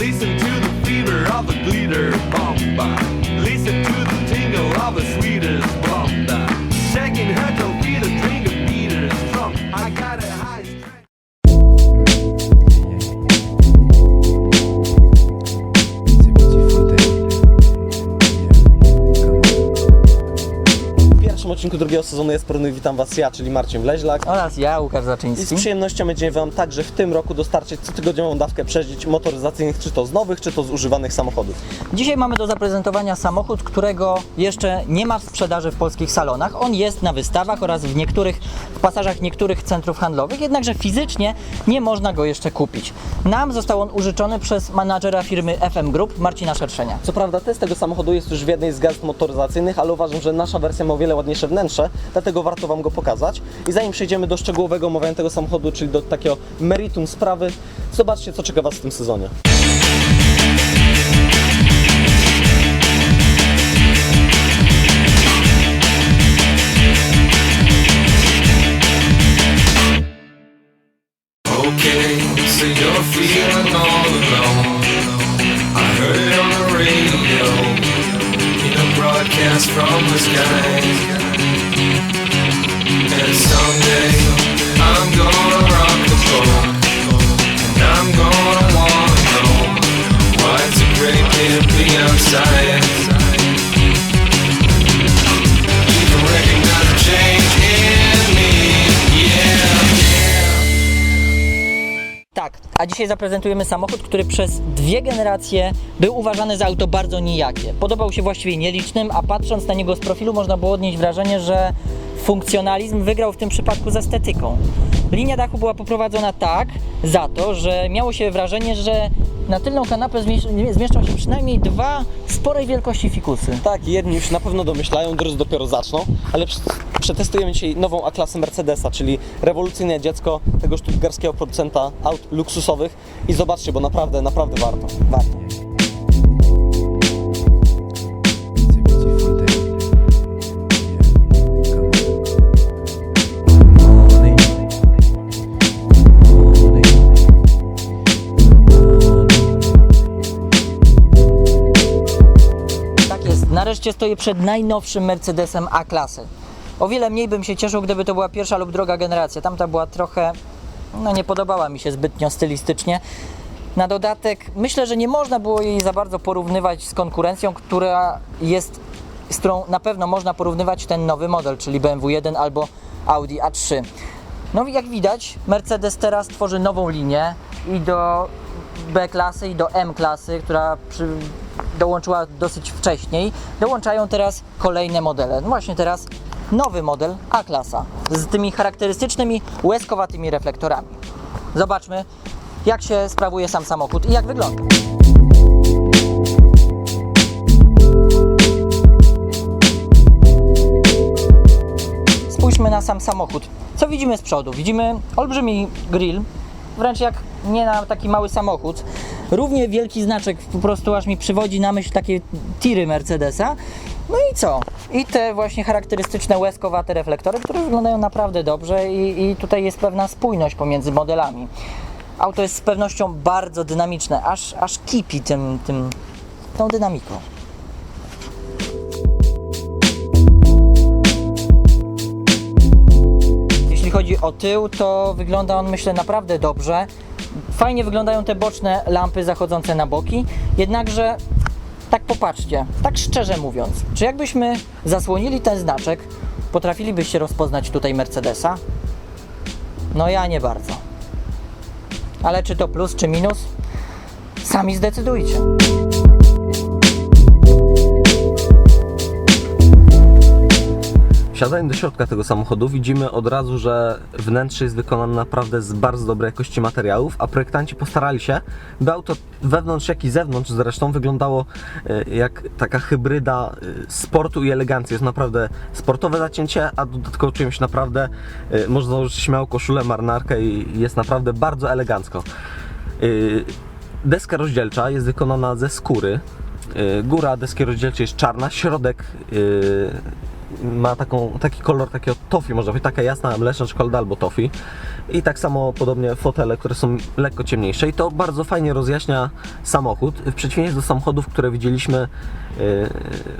Listen to the fever of the glitter bomba. Drugiego sezonu jest porówny witam Was ja, czyli Marcin Wleźlak. Oraz ja, Łukasz I z Zaczyński. przyjemnością będziemy Wam także w tym roku dostarczyć cotygodniową dawkę przeżyć motoryzacyjnych, czy to z nowych, czy to z używanych samochodów. Dzisiaj mamy do zaprezentowania samochód, którego jeszcze nie ma w sprzedaży w polskich salonach. On jest na wystawach oraz w niektórych w pasażach niektórych centrów handlowych, jednakże fizycznie nie można go jeszcze kupić. Nam został on użyczony przez menadżera firmy FM Group, Marcina Szerszenia. Co prawda test tego samochodu jest już w jednej z gazet motoryzacyjnych, ale uważam, że nasza wersja ma o wiele ładniejsze wnętrze, dlatego warto Wam go pokazać. I zanim przejdziemy do szczegółowego omawiania tego samochodu, czyli do takiego meritum sprawy, zobaczcie co czeka Was w tym sezonie. Okay, so you're Tak, a dzisiaj zaprezentujemy samochód, który przez dwie generacje był uważany za auto bardzo nijakie. Podobał się właściwie nielicznym, a patrząc na niego z profilu można było odnieść wrażenie, że funkcjonalizm wygrał w tym przypadku z estetyką. Linia dachu była poprowadzona tak za to, że miało się wrażenie, że na tylną kanapę zmiesz- zmieszczą się przynajmniej dwa sporej wielkości fikusy. Tak, jedni już na pewno domyślają, drudzy dopiero zaczną, ale prz- przetestujemy dzisiaj nową A-klasę Mercedesa, czyli rewolucyjne dziecko tego sztuttgarskiego producenta aut luksusowych i zobaczcie, bo naprawdę, naprawdę warto. Warto. Jest, nareszcie stoję przed najnowszym Mercedesem A-klasy. O wiele mniej bym się cieszył, gdyby to była pierwsza lub druga generacja. Tamta była trochę, no nie podobała mi się zbytnio stylistycznie. Na dodatek myślę, że nie można było jej za bardzo porównywać z konkurencją, która jest, z którą na pewno można porównywać ten nowy model, czyli BMW 1 albo Audi A3. No jak widać, Mercedes teraz tworzy nową linię i do B-klasy i do M-klasy, która przy, dołączyła dosyć wcześniej, dołączają teraz kolejne modele. No właśnie teraz nowy model A-klasa z tymi charakterystycznymi łezkowatymi reflektorami. Zobaczmy, jak się sprawuje sam samochód i jak wygląda. Spójrzmy na sam samochód. Co widzimy z przodu? Widzimy olbrzymi grill, wręcz jak nie na taki mały samochód. Równie wielki znaczek, po prostu aż mi przywodzi na myśl takie tiry Mercedesa. No i co? I te właśnie charakterystyczne łezkowate reflektory, które wyglądają naprawdę dobrze i, i tutaj jest pewna spójność pomiędzy modelami. Auto jest z pewnością bardzo dynamiczne, aż, aż kipi tym, tym, tą dynamiką. Jeśli chodzi o tył, to wygląda on myślę naprawdę dobrze. Fajnie wyglądają te boczne lampy zachodzące na boki, jednakże tak popatrzcie, tak szczerze mówiąc, czy jakbyśmy zasłonili ten znaczek, potrafilibyście rozpoznać tutaj Mercedesa? No ja nie bardzo. Ale czy to plus, czy minus? Sami zdecydujcie. Wsiadając do środka tego samochodu widzimy od razu, że wnętrze jest wykonane naprawdę z bardzo dobrej jakości materiałów, a projektanci postarali się, by auto wewnątrz jak i zewnątrz zresztą wyglądało e, jak taka hybryda e, sportu i elegancji. Jest naprawdę sportowe zacięcie, a dodatkowo czuję się naprawdę, e, można założyć śmiało koszulę, marynarkę i jest naprawdę bardzo elegancko. Deska rozdzielcza jest wykonana ze skóry. Góra deski rozdzielczej jest czarna, środek ma taką, taki kolor takiego tofi, można powiedzieć, taka jasna mleczna czekolada albo tofi. I tak samo podobnie fotele, które są lekko ciemniejsze i to bardzo fajnie rozjaśnia samochód, w przeciwieństwie do samochodów, które widzieliśmy yy,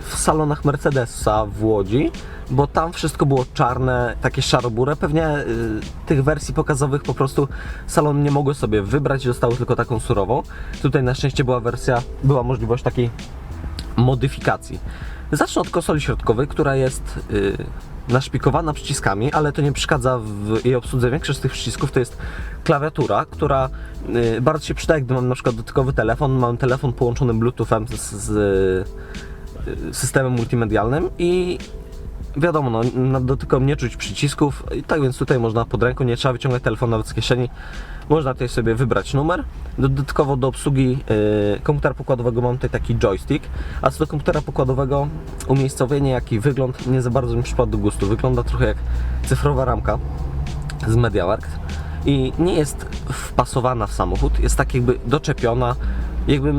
w salonach Mercedesa w Łodzi, bo tam wszystko było czarne, takie szarobure. Pewnie yy, tych wersji pokazowych po prostu salon nie mogły sobie wybrać, dostały tylko taką surową. Tutaj na szczęście była wersja, była możliwość takiej modyfikacji. Zacznę od konsoli środkowej, która jest yy, naszpikowana przyciskami, ale to nie przeszkadza w jej obsłudze. Większość z tych przycisków to jest klawiatura, która yy, bardzo się przyda, gdy mam na przykład dotykowy telefon, mam telefon połączony bluetoothem z, z yy, systemem multimedialnym i wiadomo, no, na dotykom nie czuć przycisków, i tak więc tutaj można pod ręką, nie trzeba wyciągać telefonu nawet z kieszeni. Można tutaj sobie wybrać numer. Dodatkowo do obsługi yy, komputera pokładowego mam tutaj taki joystick, a co do komputera pokładowego umiejscowienie, jak i wygląd nie za bardzo mi przypadł do gustu. Wygląda trochę jak cyfrowa ramka z MediaWorks i nie jest wpasowana w samochód, jest tak jakby doczepiona, jakbym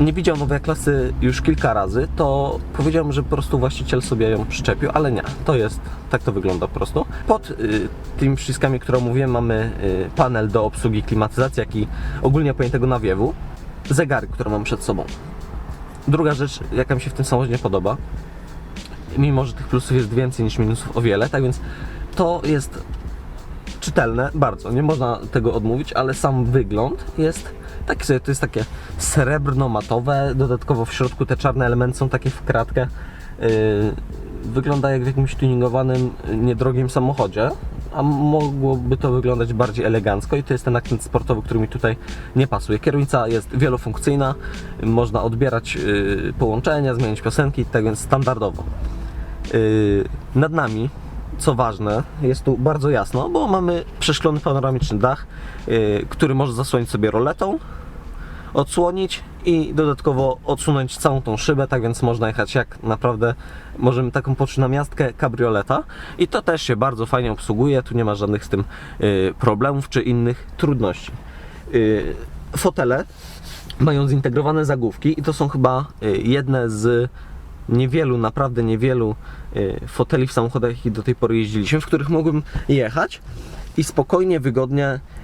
nie widział nowej klasy już kilka razy, to powiedziałbym, że po prostu właściciel sobie ją przyczepił, ale nie, to jest, tak to wygląda po prostu. Pod y, tymi przyciskami, które mówiłem, mamy y, panel do obsługi klimatyzacji, jak i ogólnie pojętego nawiewu, zegary, które mam przed sobą. Druga rzecz, jaka mi się w tym samochodzie podoba, mimo że tych plusów jest więcej niż minusów o wiele, tak więc to jest czytelne, bardzo, nie można tego odmówić, ale sam wygląd jest sobie, to jest takie srebrno-matowe, dodatkowo w środku te czarne elementy są takie w kratkę. Yy, wygląda jak w jakimś tuningowanym, niedrogim samochodzie, a mogłoby to wyglądać bardziej elegancko i to jest ten akcent sportowy, który mi tutaj nie pasuje. Kierownica jest wielofunkcyjna, można odbierać yy, połączenia, zmieniać piosenki, tak więc standardowo. Yy, nad nami co ważne, jest tu bardzo jasno, bo mamy przeszklony panoramiczny dach, yy, który może zasłonić sobie roletą, odsłonić i dodatkowo odsunąć całą tą szybę, tak więc można jechać jak naprawdę możemy taką poczuć na miastkę kabrioleta i to też się bardzo fajnie obsługuje, tu nie ma żadnych z tym yy, problemów czy innych trudności. Yy, fotele mają zintegrowane zagłówki i to są chyba y, jedne z niewielu, naprawdę niewielu y, foteli w samochodach, jakie do tej pory jeździliśmy, w których mogłem jechać i spokojnie, wygodnie y,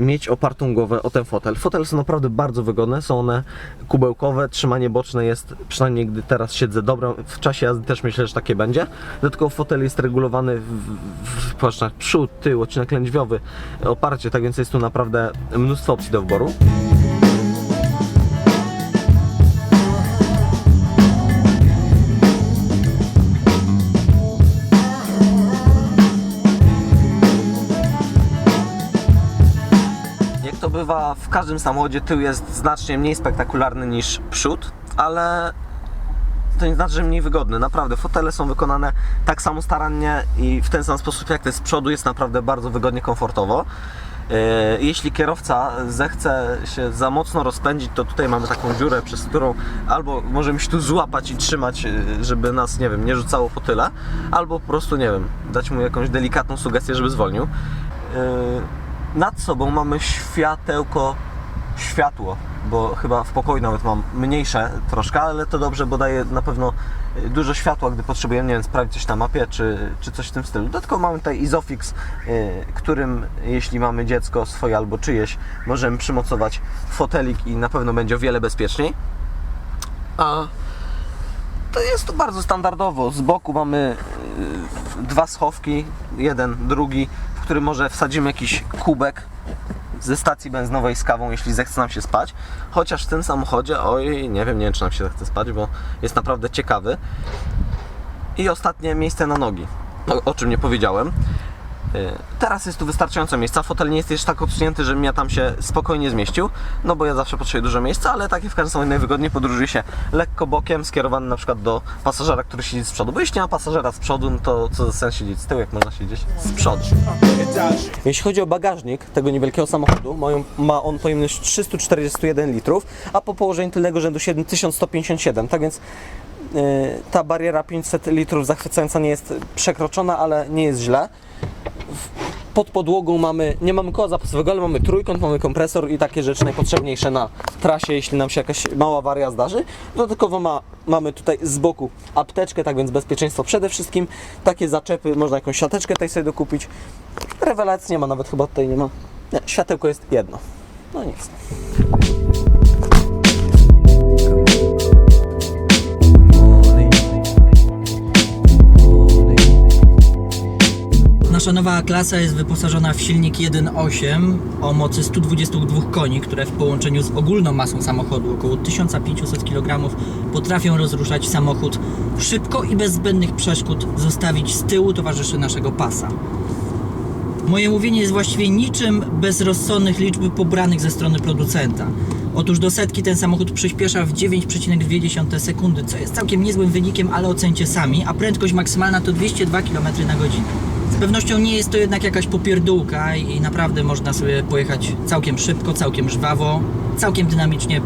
mieć opartą głowę o ten fotel. Fotele są naprawdę bardzo wygodne, są one kubełkowe, trzymanie boczne jest, przynajmniej gdy teraz siedzę dobre, w czasie jazdy też myślę, że takie będzie. Dodatkowo fotel jest regulowany w, w płaszczach przód, tył, odcinek lędźwiowy, oparcie, tak więc jest tu naprawdę mnóstwo opcji do wyboru. W każdym samochodzie, tył jest znacznie mniej spektakularny niż przód, ale to nie znaczy, że mniej wygodny. Naprawdę, fotele są wykonane tak samo starannie i w ten sam sposób jak te z przodu jest naprawdę bardzo wygodnie, komfortowo. Yy, Jeśli kierowca zechce się za mocno rozpędzić, to tutaj mamy taką dziurę, przez którą albo możemy się tu złapać i trzymać, yy, żeby nas, nie wiem, nie rzucało po tyle, albo po prostu, nie wiem, dać mu jakąś delikatną sugestię, żeby zwolnił. Nad sobą mamy światełko, światło, bo chyba w pokoju nawet mam mniejsze troszkę, ale to dobrze, bo daje na pewno y, dużo światła, gdy potrzebujemy, nie wiem, sprawdzić coś na mapie, czy, czy coś w tym stylu. Dodatkowo mamy tutaj Isofix, y, którym jeśli mamy dziecko swoje albo czyjeś, możemy przymocować fotelik i na pewno będzie o wiele bezpieczniej. A to jest to bardzo standardowo. Z boku mamy y, dwa schowki, jeden, drugi, w którym może wsadzimy jakiś kubek ze stacji benzynowej z kawą, jeśli zechce nam się spać. Chociaż w tym samochodzie, oj, nie wiem, nie wiem, czy nam się zechce spać, bo jest naprawdę ciekawy. I ostatnie miejsce na nogi, o, o czym nie powiedziałem. Y, Teraz jest tu wystarczająco miejsca. Fotel nie jest jeszcze tak odsunięty, żebym ja tam się spokojnie zmieścił, no bo ja zawsze potrzebuję dużo miejsca, ale tak jak w każdym samochodzie najwygodniej podróżuje się lekko bokiem, skierowany na przykład do pasażera, który siedzi z przodu. Bo jeśli nie ma pasażera z przodu, no to co za sens siedzieć z tyłu, jak można siedzieć z przodu. Jeśli chodzi o bagażnik tego niewielkiego samochodu, ma on pojemność 341 litrów, a po położeniu tylnego rzędu 7157, tak więc yy, ta bariera 500 litrów zachwycająca nie jest przekroczona, ale nie jest źle. Pod podłogą mamy, nie mamy koła zapasowego, ale mamy trójkąt, mamy kompresor i takie rzeczy najpotrzebniejsze na trasie, jeśli nam się jakaś mała awaria zdarzy. Dodatkowo ma, mamy tutaj z boku apteczkę, tak więc bezpieczeństwo przede wszystkim. Takie zaczepy, można jakąś siateczkę tutaj sobie dokupić. Rewelacji nie ma, nawet chyba tutaj nie ma. Nie, światełko jest jedno. No nic. Nasza nowa klasa jest wyposażona w silnik 1.8 o mocy 122 koni, które w połączeniu z ogólną masą samochodu, około 1500 kg, potrafią rozruszać samochód szybko i bez zbędnych przeszkód, zostawić z tyłu towarzyszy naszego pasa. Moje mówienie jest właściwie niczym bez rozsądnych liczb pobranych ze strony producenta. Otóż do setki ten samochód przyspiesza w 9,2 sekundy, co jest całkiem niezłym wynikiem, ale ocencie sami, a prędkość maksymalna to 202 km na godzinę. Pewnością nie jest to jednak jakaś popierdółka i naprawdę można sobie pojechać całkiem szybko, całkiem żwawo, całkiem dynamicznie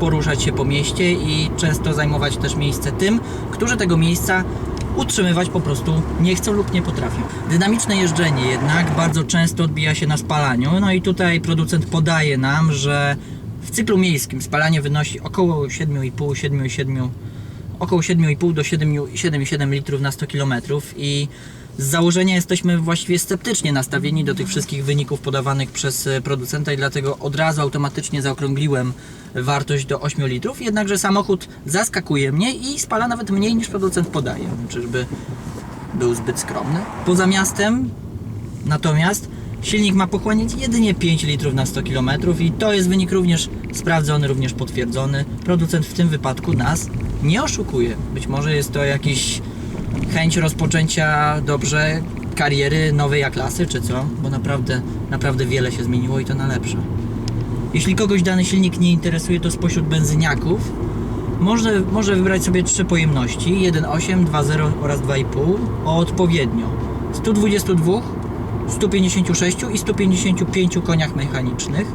poruszać się po mieście i często zajmować też miejsce tym, którzy tego miejsca utrzymywać po prostu nie chcą lub nie potrafią. Dynamiczne jeżdżenie jednak bardzo często odbija się na spalaniu, no i tutaj producent podaje nam, że w cyklu miejskim spalanie wynosi około 7,5, 7,7 około 7,5 do 7,7 litrów na 100 km i z założenia jesteśmy właściwie sceptycznie nastawieni do tych wszystkich wyników podawanych przez e, producenta i dlatego od razu automatycznie zaokrągliłem wartość do 8 litrów, jednakże samochód zaskakuje mnie i spala nawet mniej niż producent podaje. Czyżby był zbyt skromny? Poza miastem natomiast silnik ma pochłaniać jedynie 5 litrów na 100 km i to jest wynik również sprawdzony, również potwierdzony. Producent w tym wypadku nas nie oszukuje. Być może jest to jakiś chęć rozpoczęcia dobrze kariery nowej A-klasy, czy co? Bo naprawdę, naprawdę wiele się zmieniło i to na lepsze. Jeśli kogoś dany silnik nie interesuje, to spośród benzyniaków może, może wybrać sobie trzy pojemności 1.8, 2.0 oraz 2.5 o odpowiednio 122, 156 i 155 koniach mechanicznych.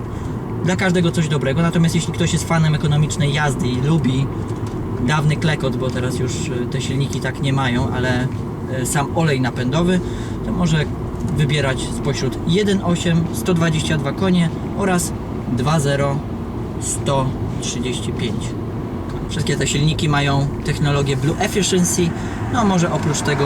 Dla każdego coś dobrego, natomiast jeśli ktoś jest fanem ekonomicznej jazdy i lubi dawny klekot, bo teraz już e, te silniki tak nie mają, ale e, sam olej napędowy, to może wybierać spośród 1.8 122 konie oraz 2.0 135. Wszystkie te silniki mają technologię Blue Efficiency, no może oprócz tego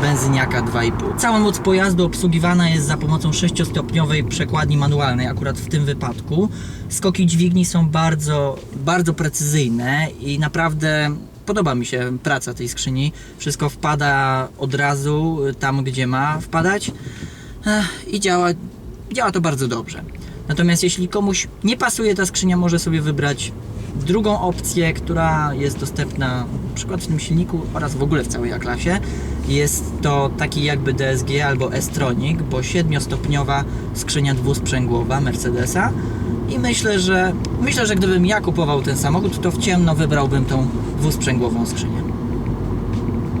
benzyniaka 2,5. Cała moc pojazdu obsługiwana jest za pomocą 6-stopniowej przekładni manualnej, akurat w tym wypadku. Skoki dźwigni są bardzo, bardzo precyzyjne i naprawdę podoba mi się praca tej skrzyni. Wszystko wpada od razu tam, gdzie ma wpadać i działa, działa to bardzo dobrze. Natomiast jeśli komuś nie pasuje ta skrzynia, może sobie wybrać drugą opcję, która jest dostępna na przykład w tym silniku oraz w ogóle w całej A-klasie. Jest to taki jakby DSG albo S-Tronic, bo siedmiostopniowa skrzynia dwusprzęgłowa Mercedesa. I myślę, że myślę, że gdybym ja kupował ten samochód, to w ciemno wybrałbym tą dwusprzęgłową skrzynię.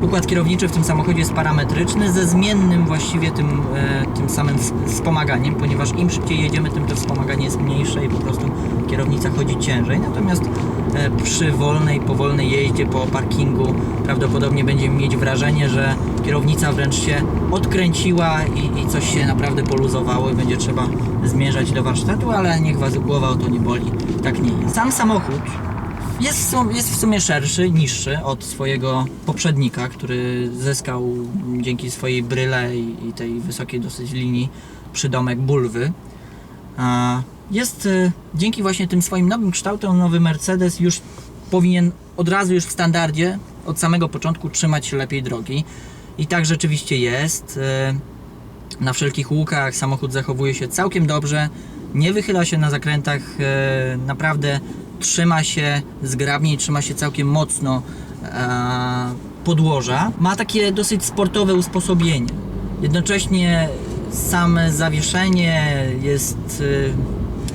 Układ kierowniczy w tym samochodzie jest parametryczny, ze zmiennym właściwie tym, e, tym samym wspomaganiem, ponieważ im szybciej jedziemy, tym to wspomaganie jest mniejsze i po prostu kierownica chodzi ciężej. Natomiast e, przy wolnej, powolnej jeździe po parkingu prawdopodobnie będziemy mieć wrażenie, że kierownica wręcz się odkręciła i, i coś się naprawdę poluzowało i będzie trzeba zmierzać do warsztatu, ale niech Was głowa o to nie boli. Tak nie jest. Sam samochód jest w, sum, jest w sumie szerszy, niższy od swojego poprzednika, który zyskał dzięki swojej bryle i, i tej wysokiej dosyć linii przydomek bulwy. Jest y, dzięki właśnie tym swoim nowym kształtom nowy Mercedes już powinien od razu już w standardzie od samego początku trzymać się lepiej drogi. I tak rzeczywiście jest. Y, na wszelkich łukach samochód zachowuje się całkiem dobrze, nie wychyla się na zakrętach, e, naprawdę trzyma się zgrabnie i trzyma się całkiem mocno e, podłoża. Ma takie dosyć sportowe usposobienie. Jednocześnie same zawieszenie jest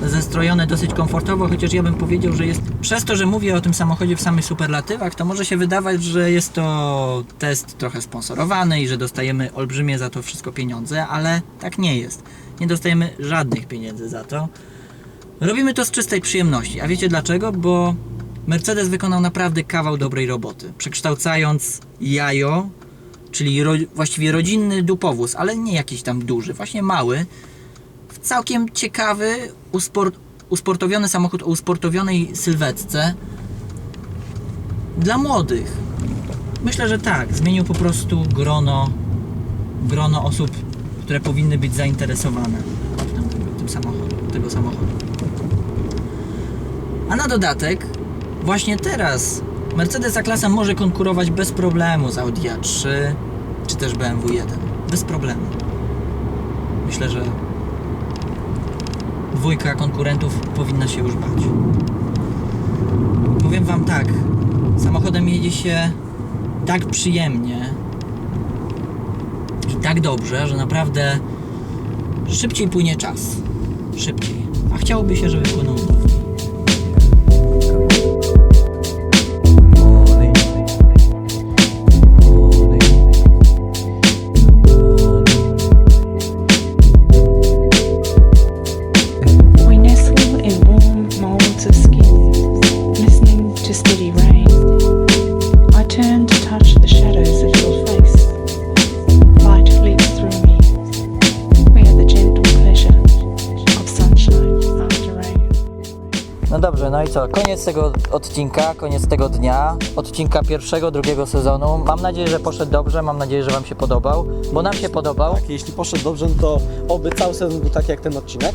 e, zestrojone dosyć komfortowo, chociaż ja bym powiedział, że jest przez to, że mówię o tym samochodzie w samych superlatywach, to może się wydawać, że jest to test trochę sponsorowany i że dostajemy olbrzymie za to wszystko pieniądze, ale tak nie jest. Nie dostajemy żadnych pieniędzy za to. Robimy to z czystej przyjemności. A wiecie dlaczego? Bo Mercedes wykonał naprawdę kawał dobrej roboty. Przekształcając jajo, czyli ro, właściwie rodzinny dupowóz, ale nie jakiś tam duży, właśnie mały, w całkiem ciekawy, usport, usportowiony samochód o usportowionej sylwetce dla młodych. Myślę, że tak. Zmienił po prostu grono, grono osób które powinny być zainteresowane tym, tym samochodem, tego samochodu. A na dodatek, właśnie teraz Mercedes A-klasa może konkurować bez problemu z Audi A3 czy też BMW 1. Bez problemu. Myślę, że dwójka konkurentów powinna się już bać. Powiem Wam tak, samochodem jedzie się tak przyjemnie i tak dobrze, że naprawdę szybciej płynie czas. Szybciej. A chciałoby się, żeby płynął co? Koniec tego odcinka, koniec tego dnia, odcinka pierwszego, drugiego sezonu. Mam nadzieję, że poszedł dobrze, mam nadzieję, że Wam się podobał, bo nam się podobał. Tak, jeśli poszedł dobrze, no to oby cały sezon był taki jak ten odcinek.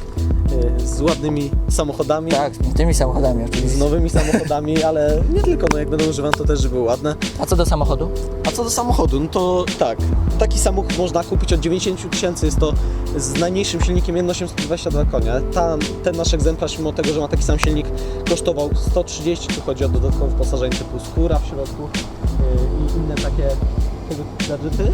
Yy, Z ładnymi samochodami, Tak, z tymi samochodami z oczywiście. nowymi samochodami, ale nie tylko, no jak będą używane to też, żeby były ładne. A co do samochodu? A co do samochodu, no to tak, taki samochód można kupić od 90 000 tysięcy, jest to z najmniejszym silnikiem 1,822 konia. Tam, ten nasz egzemplarz, mimo tego, że ma taki sam silnik, kosztował 130, tu chodzi o dodatkowe wyposażenie typu skóra w środku yy, i inne takie gadżety.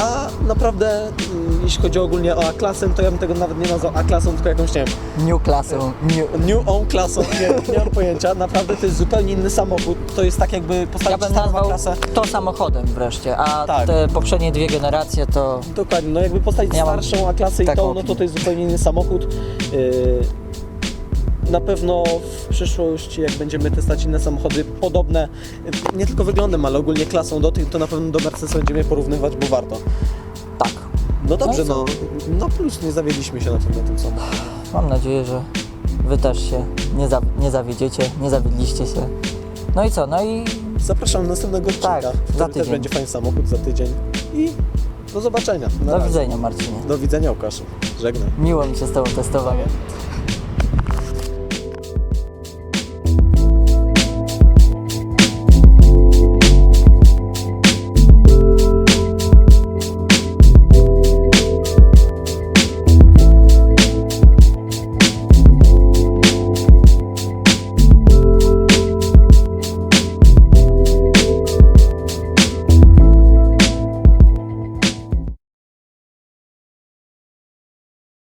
A naprawdę, mm, jeśli chodzi ogólnie o A-klasę, to ja bym tego nawet nie nazwał A-klasą, tylko jakąś, nie wiem, New klasę, new... New On klasą, nie, nie mam pojęcia. Naprawdę to jest zupełnie inny samochód. To jest tak jakby Ja postawić bym starą nazwał klasę. to samochodem wreszcie, a Tak. te poprzednie dwie generacje to... Dokładnie, no jakby postawić Ja starszą A-klasę i tą, no to to jest zupełnie inny samochód. Yy, Na pewno w przyszłości, jak będziemy testować inne samochody podobne, nie tylko wyglądem, ale ogólnie klasą do tych, to na pewno do Mercedesa będziemy porównywać, bo warto. Tak. No dobrze, No no, no plus nie zawiedliśmy się na tym, na tym samochodzie. Mam nadzieję, że Wy też się nie, za, nie zawiedziecie, nie zawiedliście się. No i co? No i Zapraszam do następnego odcinka, Tak, za też tydzień. będzie fajny samochód za tydzień. I do zobaczenia. Na do razie. widzenia Marcinie. Do widzenia Łukaszu. Żegnam. Miło mi się z Tobą testowało.